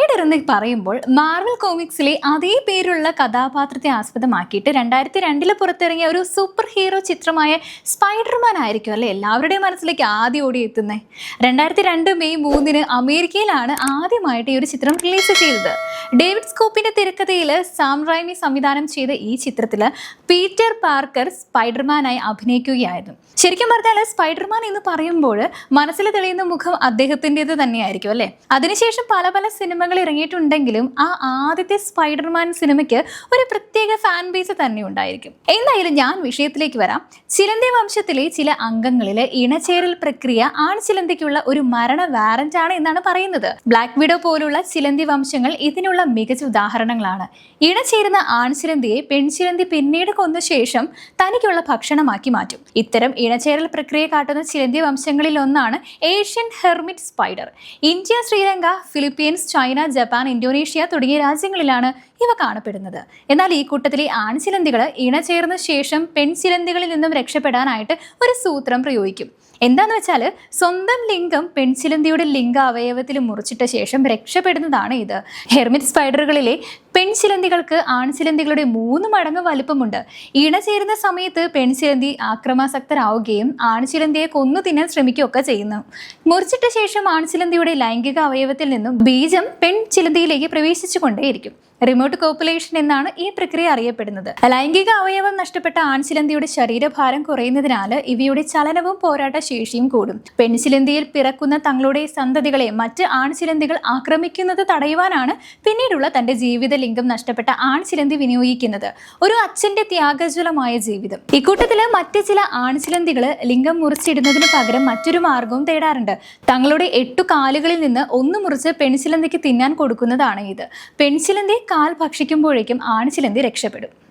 Spider എന്ന് പറയുമ്പോൾ Marvel കോമിക്സിലെ അതേ പേരുള്ള കഥാപാത്രത്തെ ആസ്പദമാക്കിയിട്ട് രണ്ടായിരത്തി രണ്ടിൽ പുറത്തിറങ്ങിയ ഒരു സൂപ്പർ ഹീറോ ചിത്രമായ സ്പൈഡർമാൻ ആയിരിക്കും അല്ലേ? എല്ലാവരുടെയും മനസ്സിലേക്ക് ആദ്യം ഓടിയെത്തുന്നത്. രണ്ടായിരത്തി രണ്ട് മെയ് മൂന്നിന് അമേരിക്കയിലാണ് ആദ്യമായിട്ട് ഈ ഒരു ചിത്രം റിലീസ് ചെയ്തത്. ഡേവിഡ് സ്കോപ്പിന്റെ തിരക്കഥയിൽ സാം റൈമി സംവിധാനം ചെയ്ത ഈ ചിത്രത്തിൽ പീറ്റർ പാർക്കർ സ്പൈഡർമാനായി അഭിനയിക്കുകയായിരുന്നു. ശരിക്കും പറഞ്ഞാൽ സ്പൈഡർമാൻ എന്ന് പറയുമ്പോൾ മനസ്സിൽ തെളിയുന്ന മുഖം അദ്ദേഹത്തിന്റെത് തന്നെയായിരിക്കും അല്ലേ? അതിനുശേഷം പല പല സിനിമകൾ ഇറങ്ങിയിട്ടുണ്ടെങ്കിലും ആ ആദ്യത്തെ സ്പൈഡർമാൻ സിനിമയ്ക്ക് ഒരു പ്രത്യേക ഫാൻ ബേസ് തന്നെ ഉണ്ടായിരിക്കും. എന്തായാലും ഞാൻ വിഷയത്തിലേക്ക് വരാം. ചിലന്തി വംശത്തിലെ ചില അംഗങ്ങളിലെ ഇണചേരൽ പ്രക്രിയ ആൺ ആൺചിലന്തിക്കുള്ള ഒരു മരണ വാറന്റ് ആണ് എന്നാണ് പറയുന്നത്. ബ്ലാക്ക് വിഡോ പോലുള്ള ചിലന്തി വംശങ്ങൾ ഇതിനുള്ള മികച്ച ഉദാഹരണങ്ങളാണ്. ഇണചേരുന്ന ആൺചിരന്തിയെ പെൺചിരന്തി പിന്നീട് കൊന്ന ശേഷം തനിക്കുള്ള ഭക്ഷണമാക്കി മാറ്റും. ഇത്തരം ഇണചേരൽ പ്രക്രിയ കാട്ടുന്ന ചിരന്തി വംശങ്ങളിൽ ഒന്നാണ് Asian hermit spider. India Sri Lanka Philippines China Japan Indonesia തുടങ്ങിയ രാജ്യങ്ങളിലാണ് ഇവ കാണപ്പെടുന്നത്. എന്നാൽ ഈ കൂട്ടത്തിലെ ആൺചിലന്തികൾ ഇണചേർന്ന ശേഷം പെൺചിലന്തികളിൽ നിന്നും രക്ഷപ്പെടാനായിട്ട് ഒരു സൂത്രം പ്രയോഗിക്കും. എന്താന്ന് വെച്ചാൽ സ്വന്തം ലിംഗം പെൺചിലന്തിയുടെ ലിംഗ അവയവത്തിൽ മുറിച്ചിട്ട ശേഷം രക്ഷപ്പെടുന്നതാണ് ഇത്. ഹെർമിറ്റ് സ്പൈഡറുകളിലെ പെൺചിലന്തികൾക്ക് ആൺശിലന്തികളുടെ മൂന്ന് മടങ്ങ് വലുപ്പമുണ്ട്. ഇണ ചേരുന്ന സമയത്ത് പെൺശിലന്തി ആക്രമാസക്തരാവുകയും ആൺശിലന്തിയെ കൊന്നു തിന്നാൻ ശ്രമിക്കുകയൊക്കെ ചെയ്യുന്നു. മുറിച്ചിട്ട ശേഷം ആൺശിലന്തിയുടെ ലൈംഗിക അവയവത്തിൽ നിന്നും ബീജം പെൺചിലന്തിയിലേക്ക് പ്രവേശിച്ചുകൊണ്ടേയിരിക്കും. റിമോട്ട് കോപ്പുലേഷൻ എന്നാണ് ഈ പ്രക്രിയ അറിയപ്പെടുന്നത്. ലൈംഗിക അവയവം നഷ്ടപ്പെട്ട ആൺശിലന്തിയുടെ ശരീരഭാരം കുറയുന്നതിനാൽ ഇവയുടെ ചലനവും പോരാട്ട ശേഷിയും കൂടും. പെൺശിലന്തിയിൽ പിറക്കുന്ന തങ്ങളുടെ സന്തതികളെ മറ്റ് ആൺശിലന്തികൾ ആക്രമിക്കുന്നത് തടയുവാനാണ് പിന്നീടുള്ള തന്റെ ജീവിത ലിംഗം നഷ്ടപ്പെട്ട ആൺ ആൺചിലന്തി വിനിയോഗിക്കുന്നത് ഒരു അച്ഛന്റെ ത്യാഗജ്വലമായ ജീവിതം. ഇക്കൂട്ടത്തിൽ മറ്റ് ചില ആൺ ആൺചിലന്തികൾ ലിംഗം മുറിച്ചിടുന്നതിന് പകരം മറ്റൊരു മാർഗവും തേടാറുണ്ട്. തങ്ങളുടെ എട്ടു കാലുകളിൽ നിന്ന് ഒന്ന് മുറിച്ച് പെൺചിലന്തിക്ക് തിന്നാൻ കൊടുക്കുന്നതാണ് ഇത്. പെൺചിലന്തി കാൽ ഭക്ഷിക്കുമ്പോഴേക്കും ആൺ ആൺചിലന്തി രക്ഷപ്പെടും.